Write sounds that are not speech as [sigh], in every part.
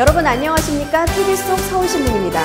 여러분 안녕하십니까? TV 속 서울신문입니다.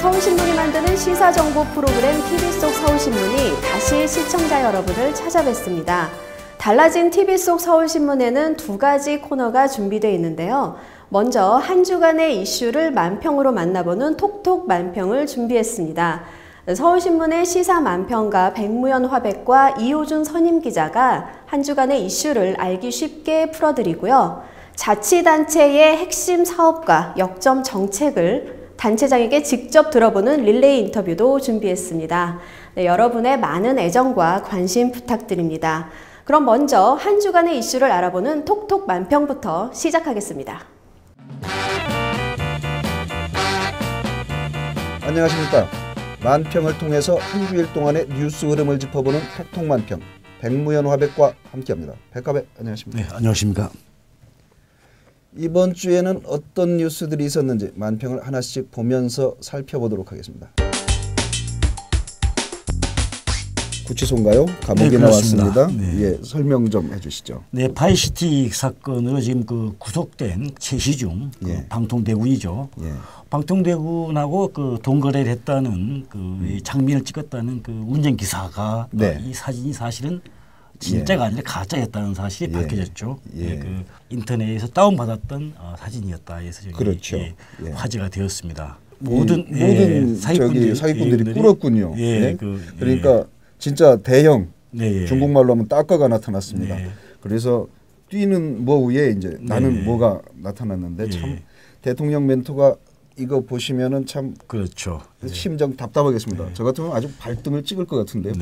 서울신문이 만드는 시사정보 프로그램 TV 속 서울신문이 다시 시청자 여러분을 찾아뵙습니다. 달라진 TV 속 서울신문에는 두 가지 코너가 준비되어 있는데요. 먼저 한 주간의 이슈를 만평으로 만나보는 톡톡 만평을 준비했습니다. 서울신문의 시사 만평가 백무연 화백과 이호준 선임 기자가 한 주간의 이슈를 알기 쉽게 풀어드리고요. 자치단체의 핵심 사업과 역점 정책을 단체장에게 직접 들어보는 릴레이 인터뷰도 준비했습니다. 네, 여러분의 많은 애정과 관심 부탁드립니다. 그럼 먼저 한 주간의 이슈를 알아보는 톡톡 만평부터 시작하겠습니다. 안녕하십니까. 만평을 통해서 한 주일 동안의 뉴스 흐름을 짚어보는 톡톡 만평 백무연 화백과 함께합니다. 백화백 안녕하십니까. 네, 안녕하십니까. 이번 주에는 어떤 뉴스들이 있었는지 만평을 하나씩 보면서 살펴보도록 하겠습니다. 구치소인가요? 감옥에 네, 나왔습니다. 네. 예, 설명 좀 해주시죠. 네, 파이시티 사건으로 지금 그 구속된 최시중 그 예. 방통대군이죠. 예. 방통대군하고 그 동거래를 했다는 그 장면을 찍었다는 그 운전 기사가 음. 네. 이 사진이 사실은 진짜가 예. 아니라 가짜였다는 사실이 예. 밝혀졌죠. 예. 예, 그 인터넷에서 다운 받았던 어, 사진이었다 해서 그렇죠. 화제가 되었습니다. 이 모든 예, 모든 사기꾼들이, 저기 사기꾼들이 예, 꿇었군요. 예, 예? 그, 예. 그 러니까 진짜 대형 네, 예. 중국말로 하면 따까가 나타났습니다. 네. 그래서 뛰는 뭐 위에 이제 나는 네. 뭐가 나타났는데 예. 참 대통령 멘토가 이거 보시면은 참 그렇죠. 심정 답답하겠습니다. 저 같으면 아주 발등을 찍을 것 같은데요.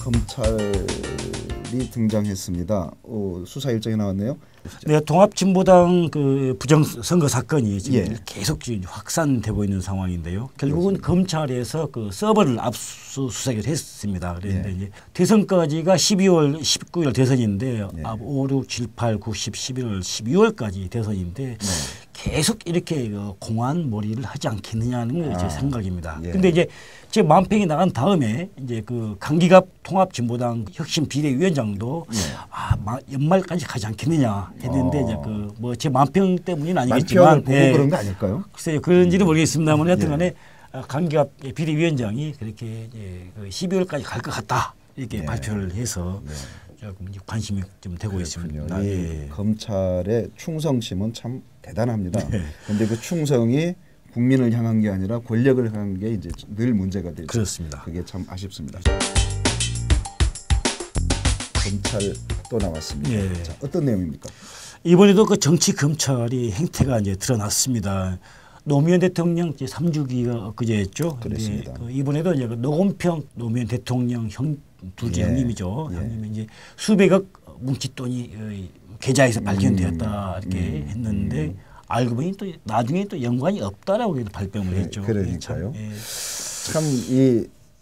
검찰이 등장했습니다. 오, 수사 일정이 나왔네요. 네, 통합진보당 그 부정 선거 사건이 지금 예. 계속 지금 확산되고 있는 상황인데요. 결국은 검찰에서 그 서버를 압수수색을 했습니다. 그런데 예. 이제 대선까지가 12월 19일 대선인데 예. 아, 5, 6, 7, 8, 9, 10, 11월 12월까지 대선인데 네. 계속 이렇게 그 공안 몰이를 하지 않겠느냐는 게제 아, 생각입니다. 예. 근데 이제 제 만평이 나간 다음에 이제 그 강기갑 통합진보당 혁신 비대위원장도 예. 아 마- 연말까지 가지 않겠느냐 했는데 어. 이제 그 뭐제 만평 때문은 만평을 아니겠지만 예, 그런 거 아닐까요? 글쎄요 그런지는 모르겠습니다만 예. 하여튼간에 아, 강기갑 비대위원장이 그렇게 이제 그 12월까지 갈 것 같다 이렇게 예. 발표를 해서 조금 관심이 좀 되고 그렇군요. 있습니다. 이 예. 검찰의 충성심은 참 대단합니다. 네. 그런데 그 충성이 국민을 향한 게 아니라 권력을 향한 게 이제 늘 문제가 되죠. 그렇습니다. 그게 참 아쉽습니다. 검찰 또 나왔습니다. 예. 자, 어떤 내용입니까? 이번에도 그 정치 검찰이 행태가 이제 드러났습니다. 노무현 대통령 이제 3주기가 그제였죠. 근데 그랬습니다. 그 이번에도 이제 그 노건평 노무현 대통령 형 둘째 예. 형님이죠. 예. 형님이 이제 수백억 뭉칫돈이 어, 계좌에서 발견되었다 음, 이렇게 음, 했는데 알고 보니 또 나중에 또 연관이 없다라고 발뺌을 그- 했죠. 그러니까요. 예. 참이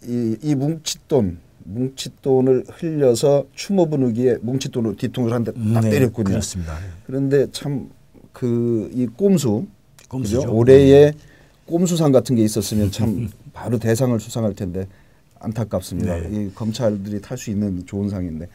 이, 이 뭉칫돈 뭉칫돈을 흘려서 추모 분위기에 뭉칫돈으로 뒤통수를 한대딱 네, 때렸군요. 그렇습니다. 그런데 참 그 이 꼼수 꼼수죠. 그죠? 올해에 꼼수상 같은 게 있었으면 참 [laughs] 바로 대상을 수상할 텐데 안타깝습니다. 네. 이 검찰들이 탈 수 있는 좋은 상인데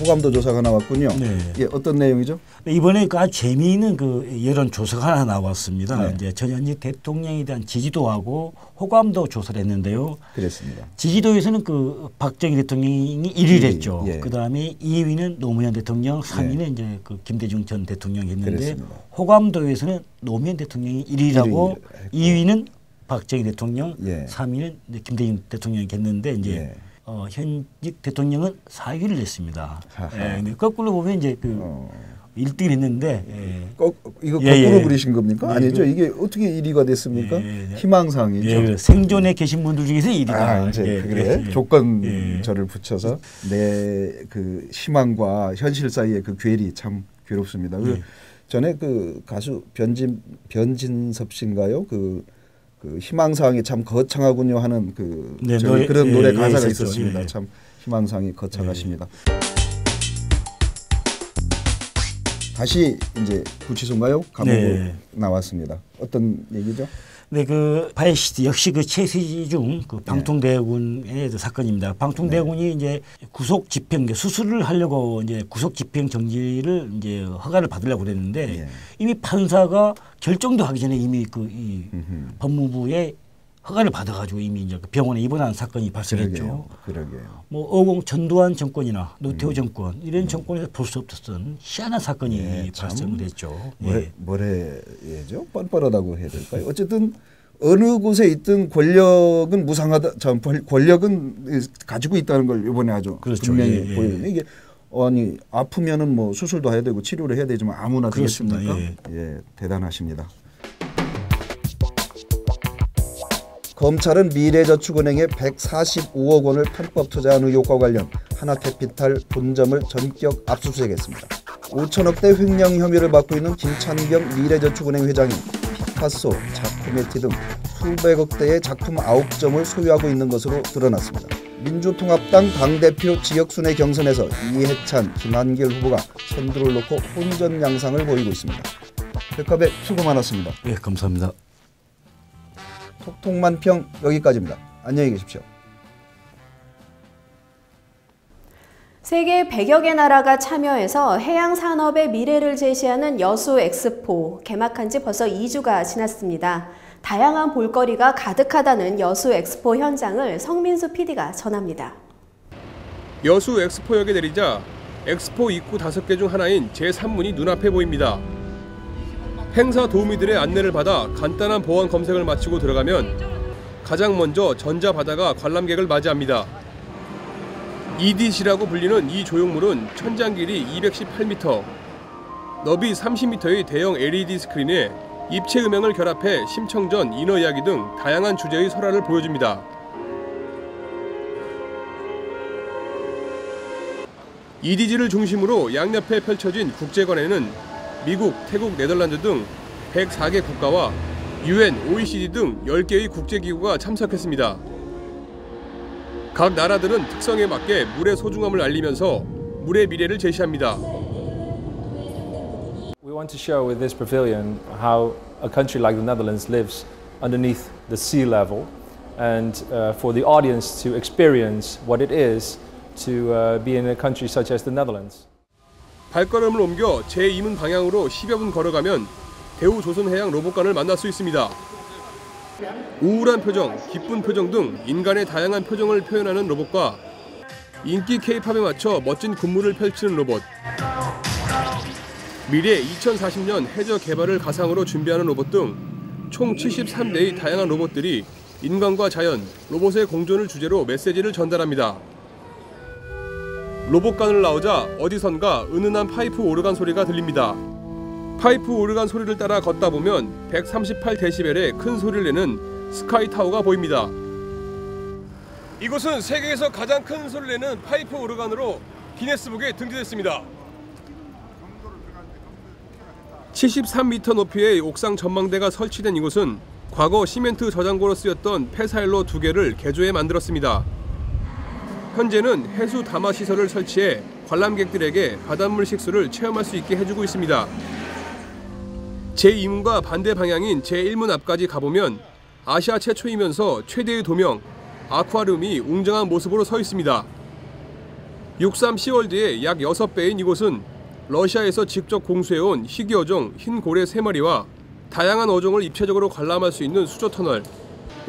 호감도 조사가 나왔군요. 네. 예, 어떤 내용이죠? 이번에 그 아주 재미있는 그 여론 조사가 하나 나왔습니다. 네. 이제 전현직 대통령에 대한 지지도하고 호감도 조사를 했는데요. 그랬습니다. 지지도에서는 그 박정희 대통령이 1위를 했죠. 예. 그 다음에 2위는 노무현 대통령, 3위는 이제 그 김대중 전 대통령이 했는데. 호감도에서는 노무현 대통령이 1위라고 1위 했고. 2위는 박정희 대통령, 예. 3위는 이제 김대중 대통령이 했는데 이제 예. 어, 현직 대통령은 4위를 했습니다. 하하. 예, 근데 거꾸로 보면 이제 그 어. 1등을 했는데 예. 거, 이거 예, 거꾸로 예. 그리신 겁니까? 예, 아니죠. 그- 이게 어떻게 1위가 됐습니까? 예, 예. 희망상이죠. 예, 생존에 계신 분들 중에서 1위다. 아, 이제 예, 그래 예, 조건 예. 저를 붙여서 내 그 희망과 현실 사이의 그 괴리 참 괴롭습니다. 그 예. 전에 그 가수 변진 변진섭 씨인가요? 그, 그 희망사항이 참 거창하군요 하는 그 네, 노래- 그런 예, 노래 예, 가사가 있었죠. 있었습니다. 예. 참 희망사항이 거창하십니다. 다시 이제 구치소인가요? 감옥으로 네. 나왔습니다. 어떤 얘기죠? 네, 그 바이시티 역시 그 최세중 그 방통대군의 그 사건입니다. 방통대군이 이제 구속 집행 이제 수술을 하려고 이제 구속 집행 정지를 이제 허가를 받으려고 그랬는데 예. 이미 판사가 결정도 하기 전에 이미 그 이 법무부에 허가를 받아가지고 이미 이제 그 병원에 입원한 사건이 발생했죠. 그러게요. 그러게요. 뭐 어공 전두환 정권이나 노태우 정권 이런 정권에서 볼 수 없었던 희한한 사건이 음. 예. 뭐래, 예. 뭐래죠? 뻔뻔하다고 해야 될까요? 어쨌든 어느 곳에 있든 권력은 무상하다. 참 권- 권력은 가지고 있다는 걸 이번에 아주 그렇죠. 분명히 예, 예. 보여요. 이게 아니 아프면은 뭐 수술도 해야 되고 치료를 해야 되지만 아무나 그렇습니다. 되겠습니까? 예, 대단하십니다. 검찰은 미래저축은행에 145억 원을 편법 투자한 의혹과 관련 하나캐피탈 본점을 전격 압수수색했습니다. 5천억대 횡령 혐의를 받고 있는 김찬경 미래저축은행 회장이 피카소, 자쿠메티 등 수백억대의 작품 9점을 소유하고 있는 것으로 드러났습니다. 민주통합당 당대표 지역순회 경선에서 이해찬, 김한길 후보가 선두를 놓고 혼전 양상을 보이고 있습니다. 백합에 수고 많았습니다. 예, 감사합니다. 톡톡만평 여기까지입니다. 안녕히 계십시오. 세계 100여 개 나라가 참여해서 해양 산업의 미래를 제시하는 여수 엑스포 개막한 지 벌써 2주가 지났습니다. 다양한 볼거리가 가득하다는 여수 엑스포 현장을 성민수 PD가 전합니다. 여수 엑스포역에 내리자 엑스포 입구 다섯 개중 하나인 제3문이 눈앞에 보입니다. 행사 도우미들의 안내를 받아 간단한 보안 검색을 마치고 들어가면 가장 먼저 전자바다가 관람객을 맞이합니다. EDC라고 불리는 이 조형물은 천장 길이 218m, 너비 30m의 대형 LED 스크린에 입체 음향을 결합해 심청전, 인어 이야기 등 다양한 주제의 설화를 보여줍니다. EDG를 중심으로 양옆에 펼쳐진 국제관에는 미국, 태국, 네덜란드 등 104개 국가와 UN, OECD 등 10개의 국제기구가 참석했습니다. 각 나라들은 특성에 맞게 물의 소중함을 알리면서 물의 미래를 제시합니다. We want to show with this pavilion how a country like the Netherlands lives underneath the sea level and uh, for the audience to experience what it is to uh, be in a country such as the Netherlands. 발걸음을 옮겨 제2문 방향으로 10여 분 걸어가면 대우조선해양 로봇관을 만날 수 있습니다. 우울한 표정, 기쁜 표정 등 인간의 다양한 표정을 표현하는 로봇과 인기 K-팝에 맞춰 멋진 군무를 펼치는 로봇. 미래 2040년 해저 개발을 가상으로 준비하는 로봇 등 총 73대의 다양한 로봇들이 인간과 자연, 로봇의 공존을 주제로 메시지를 전달합니다. 로봇관을 나오자 어디선가 은은한 파이프 오르간 소리가 들립니다. 파이프 오르간 소리를 따라 걷다 보면 138데시벨의 큰 소리를 내는 스카이타워가 보입니다. 이곳은 세계에서 가장 큰 소리를 내는 파이프 오르간으로 기네스북에 등재됐습니다. 73m 높이의 옥상 전망대가 설치된 이곳은 과거 시멘트 저장고로 쓰였던 폐사일로 두 개를 개조해 만들었습니다. 현재는 해수 담화 시설을 설치해 관람객들에게 바닷물 식수를 체험할 수 있게 해주고 있습니다. 제2문과 반대 방향인 제1문 앞까지 가보면 아시아 최초이면서 최대의 도명 아쿠아리움이 웅장한 모습으로 서 있습니다. 63 시월드의 약 6배인 이곳은 러시아에서 직접 공수해온 희귀 어종 흰 고래 3마리와 다양한 어종을 입체적으로 관람할 수 있는 수조 터널,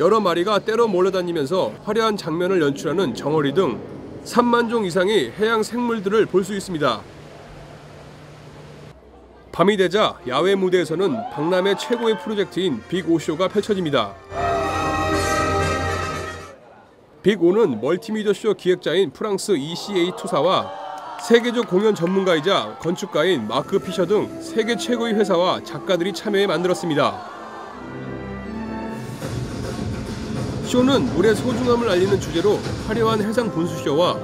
여러 마리가 때로 몰려다니면서 화려한 장면을 연출하는 정어리 등 3만 종 이상의 해양 생물들을 볼 수 있습니다. 밤이 되자 야외 무대에서는 박람회 최고의 프로젝트인 빅오쇼가 펼쳐집니다. 빅오는 멀티미디어 쇼 기획자인 프랑스 ECA 투사와 세계적 공연 전문가이자 건축가인 마크 피셔 등 세계 최고의 회사와 작가들이 참여해 만들었습니다. 쇼는 물의 소중함을 알리는 주제로 화려한 해상 분수쇼와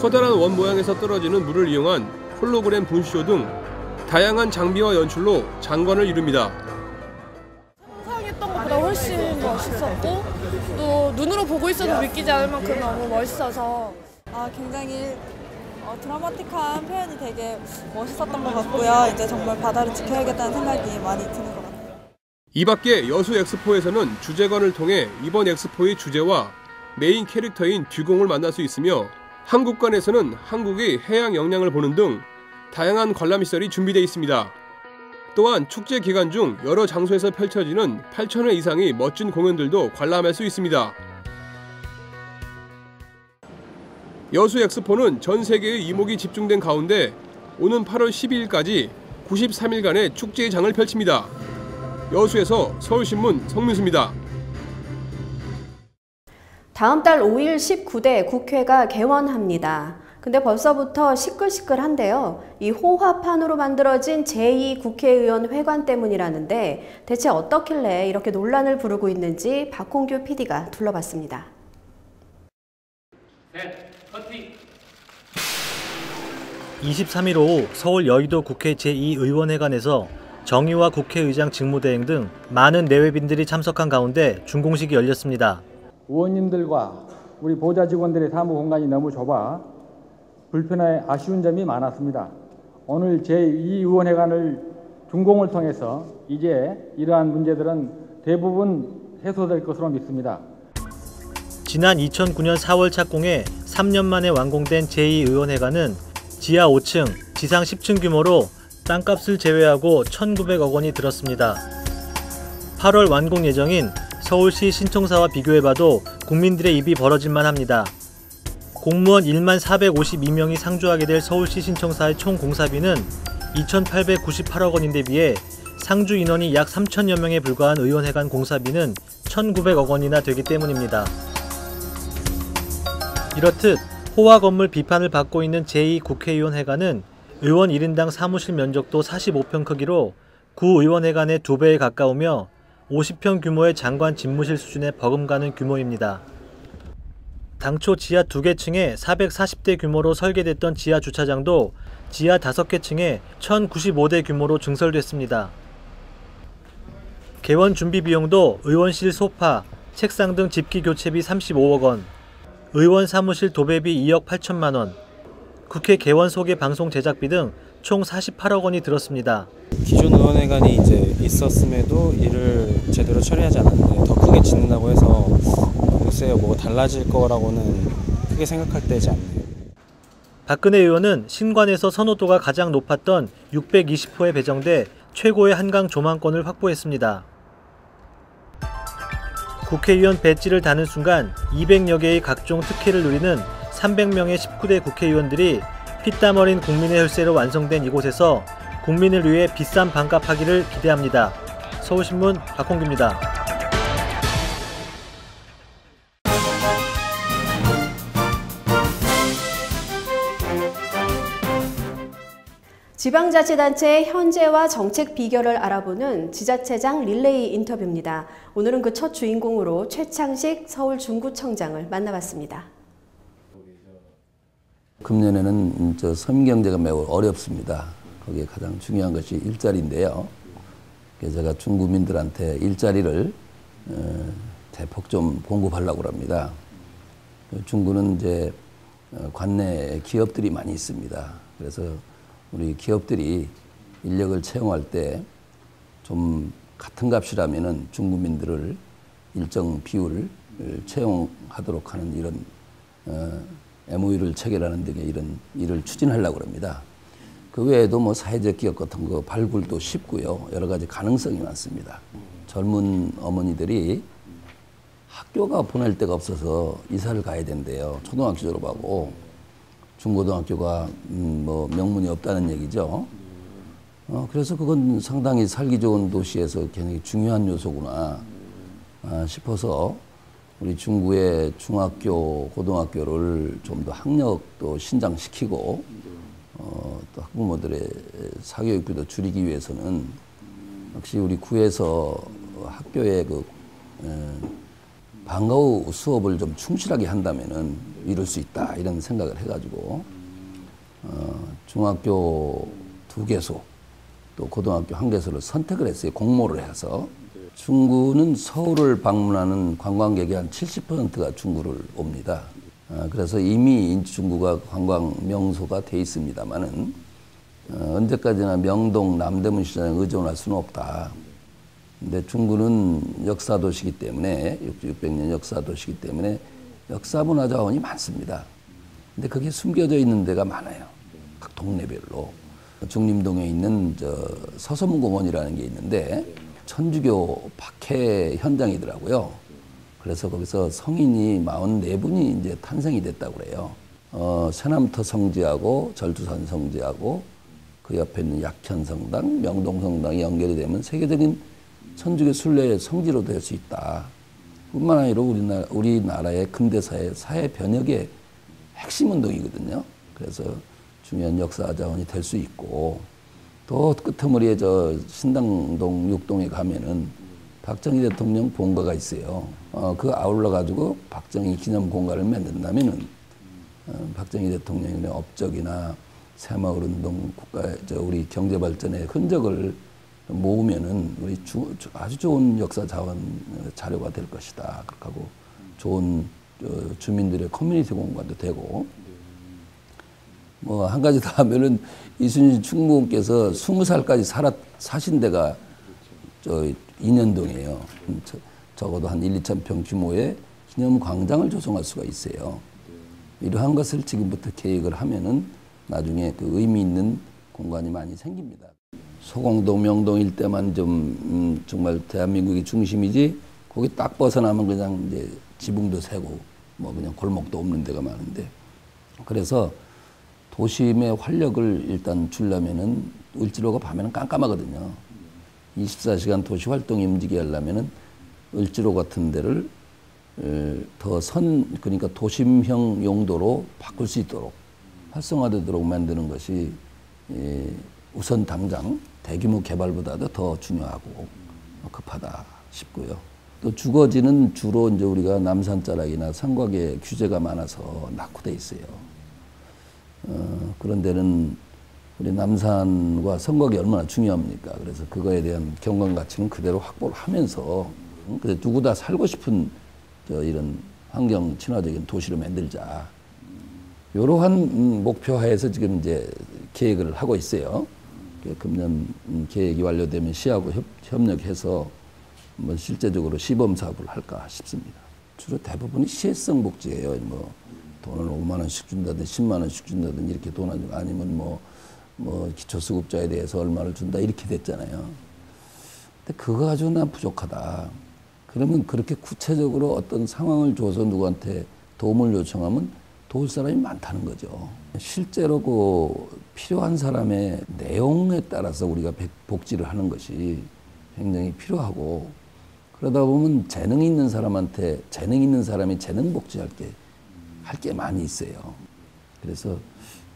커다란 원 모양에서 떨어지는 물을 이용한 홀로그램 분수쇼 등 다양한 장비와 연출로 장관을 이룹니다. 상상했던 것보다 훨씬 멋있었고 또 눈으로 보고 있어도 믿기지 않을 만큼 너무 멋있어서 아, 굉장히 어, 드라마틱한 표현이 되게 멋있었던 것 같고요. 이제 정말 바다를 지켜야겠다는 생각이 많이 드는 것 같아요. 이 밖에 여수 엑스포에서는 주제관을 통해 이번 엑스포의 주제와 메인 캐릭터인 듀공을 만날 수 있으며 한국관에서는 한국의 해양 역량을 보는 등 다양한 관람 시설이 준비되어 있습니다. 또한 축제 기간 중 여러 장소에서 펼쳐지는 8,000회 이상의 멋진 공연들도 관람할 수 있습니다. 여수 엑스포는 전 세계의 이목이 집중된 가운데 오는 8월 12일까지 93일간의 축제의 장을 펼칩니다. 여수에서 서울신문 성민수입니다. 다음 달 5일 19대 국회가 개원합니다. 근데 벌써부터 시끌시끌한데요. 이 호화판으로 만들어진 제2국회의원 회관 때문이라는데 대체 어떻길래 이렇게 논란을 부르고 있는지 박홍규 PD가 둘러봤습니다. 23일 오후 서울 여의도 국회 제2의원회관에서 정의와 국회의장 직무대행 등 많은 내외빈들이 참석한 가운데 준공식이 열렸습니다. 의원님들과 우리 보좌 직원들의 사무 공간이 너무 좁아 불편해 아쉬운 점이 많았습니다. 오늘 제2의원회관을 준공을 통해서 이제 이러한 문제들은 대부분 해소될 것으로 믿습니다. 지난 2009년 4월 착공해 3년 만에 완공된 제2의원회관은 지하 5층, 지상 10층 규모로 땅값을 제외하고 1,900억 원이 들었습니다. 8월 완공 예정인 서울시 신청사와 비교해봐도 국민들의 입이 벌어질만 합니다. 공무원 1만 452명이 상주하게 될 서울시 신청사의 총 공사비는 2,898억 원인데 비해 상주 인원이 약 3천여 명에 불과한 의원회관 공사비는 1,900억 원이나 되기 때문입니다. 이렇듯 호화 건물 비판을 받고 있는 제2국회의원 회관은 의원 1인당 사무실 면적도 45평 크기로 구의원회관의 2배에 가까우며 50평 규모의 장관 집무실 수준에 버금가는 규모입니다. 당초 지하 2개 층에 440대 규모로 설계됐던 지하 주차장도 지하 5개 층에 1095대 규모로 증설됐습니다. 개원 준비 비용도 의원실 소파, 책상 등 집기 교체비 35억 원, 의원 사무실 도배비 2억 8천만 원, 국회 개원 소개 방송 제작비 등 총 48억 원이 들었습니다. 기존 의원회관이 이제 있었음에도 일을 제대로 처리하지 않았는데 더 크게 짓는다고 해서 글쎄요 뭐 달라질 거라고는 크게 생각할 때지 않네요. 박근혜 의원은 신관에서 선호도가 가장 높았던 620호에 배정돼 최고의 한강 조망권을 확보했습니다. 국회의원 배지를 다는 순간 200여 개의 각종 특혜를 누리는 300명의 19대 국회의원들이 피땀 어린 국민의 혈세로 완성된 이곳에서 국민을 위해 비싼 반값 하기를 기대합니다. 서울신문 박홍규입니다. 지방자치단체의 현재와 정책 비결을 알아보는 지자체장 릴레이 인터뷰입니다. 오늘은 그 첫 주인공으로 최창식 서울중구청장을 만나봤습니다. 금년에는 저 서민경제가 매우 어렵습니다. 거기에 가장 중요한 것이 일자리인데요. 제가 중구민들한테 일자리를 어, 대폭 좀 공급하려고 합니다. 중구는 이제 어, 관내 기업들이 많이 있습니다. 그래서 우리 기업들이 인력을 채용할 때 좀 같은 값이라면은 중구민들을 일정 비율을 채용하도록 하는 이런 어, MOU를 체결하는 등의 이런 일을 추진하려고 합니다. 그 외에도 뭐 사회적 기업 같은 거 발굴도 쉽고요. 여러 가지 가능성이 많습니다. 젊은 어머니들이 학교가 보낼 데가 없어서 이사를 가야 된대요. 초등학교 졸업하고 중고등학교가 음, 뭐 명문이 없다는 얘기죠. 어, 그래서 그건 상당히 살기 좋은 도시에서 굉장히 중요한 요소구나 아, 싶어서 우리 중구의 중학교, 고등학교를 좀 더 학력도 신장시키고 어, 또 학부모들의 사교육비도 줄이기 위해서는 역시 우리 구에서 학교의 그 에, 방과 후 수업을 좀 충실하게 한다면은 이룰 수 있다 이런 생각을 해가지고 어, 중학교 두 개소 또 고등학교 한 개소를 선택을 했어요 공모를 해서 중구는 서울을 방문하는 관광객의 한 70%가 중구를 옵니다. 어, 그래서 이미 중구가 관광 명소가 돼 있습니다만은 어, 언제까지나 명동 남대문 시장에 의존할 수는 없다. 근데 중구는 역사 도시기 때문에 600년 역사 도시기 때문에 역사 문화 자원이 많습니다. 근데 그게 숨겨져 있는 데가 많아요. 각 동네별로. 중림동에 있는 저 서서문공원이라는 게 있는데 천주교 박해 현장이더라고요. 그래서 거기서 성인이 44분이 이제 탄생이 됐다고 그래요. 어, 새남터 성지하고 절두산 성지하고 그 옆에 있는 약현 성당, 명동 성당이 연결이 되면 세계적인 천주교 순례의 성지로 될 수 있다. 뿐만 아니라 우리나라, 우리나라의 근대사의 사회 변혁의 핵심 운동이거든요. 그래서 중요한 역사 자원이 될 수 있고 또 끄트머리에 저 신당동 육동에 가면은 박정희 대통령 본가가 있어요. 어, 그 아울러 가지고 박정희 기념 공간을 만든다면은 어, 박정희 대통령의 업적이나 새마을 운동 국가 저 우리 경제 발전의 흔적을 모으면은 우리 주, 아주 좋은 역사 자원 자료가 될 것이다. 그렇게 하고 좋은 어, 주민들의 커뮤니티 공간도 되고 뭐 한 가지 더 하면은 이순신 충무께서 스무 살까지 살았 사신 데가 저 인현동이에요. 저, 적어도 한 1, 2천 평 규모의 기념 광장을 조성할 수가 있어요. 이러한 것을 지금부터 계획을 하면은 나중에 그 의미 있는 공간이 많이 생깁니다. 소공동, 명동 일대만 좀 음, 정말 대한민국의 중심이지 거기 딱 벗어나면 그냥 이제 지붕도 새고 뭐 그냥 골목도 없는 데가 많은데 그래서 도심의 활력을 일단 주려면은 을지로가 밤에는 깜깜하거든요. 24시간 도시 활동이 움직이게 하려면은 을지로 같은 데를 더 선 그러니까 도심형 용도로 바꿀 수 있도록 활성화되도록 만드는 것이 우선 당장 대규모 개발보다도 더 중요하고 급하다 싶고요. 또 주거지는 주로 이제 우리가 남산자락이나 상곽에 규제가 많아서 낙후돼 있어요. 어, 그런 데는 우리 남산과 성곽이 얼마나 중요합니까? 그래서 그거에 대한 경관 가치는 그대로 확보를 하면서 응? 근데 누구 다 살고 싶은 저 이런 환경 친화적인 도시를 만들자. 이러한 음, 목표 하에서 지금 이제 계획을 하고 있어요. 금년 음, 계획이 완료되면 시하고 협, 협력해서 뭐 실제적으로 시범 사업을 할까 싶습니다. 주로 대부분이 시혜성 복지예요. 뭐 돈을 5만 원씩 준다든 10만 원씩 준다든 이렇게 돈 아니면 뭐, 뭐 기초수급자에 대해서 얼마를 준다 이렇게 됐잖아요. 근데 그거 가지고 난 부족하다. 그러면 그렇게 구체적으로 어떤 상황을 줘서 누구한테 도움을 요청하면 도울 사람이 많다는 거죠. 실제로 그 필요한 사람의 내용에 따라서 우리가 복지를 하는 것이 굉장히 필요하고 그러다 보면 재능 있는 사람한테 재능 있는 사람이 재능 복지할 게 할 게 많이 있어요. 그래서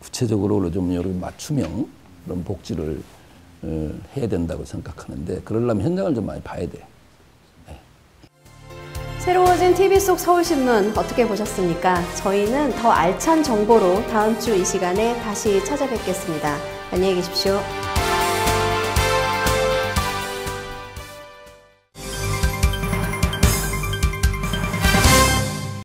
구체적으로 좀 이런 맞춤형 그런 복지를 어, 해야 된다고 생각하는데 그러려면 현장을 좀 많이 봐야 돼. 새로워진 TV 속 서울신문 어떻게 보셨습니까? 저희는 더 알찬 정보로 다음 주 이 시간에 다시 찾아뵙겠습니다. 안녕히 계십시오.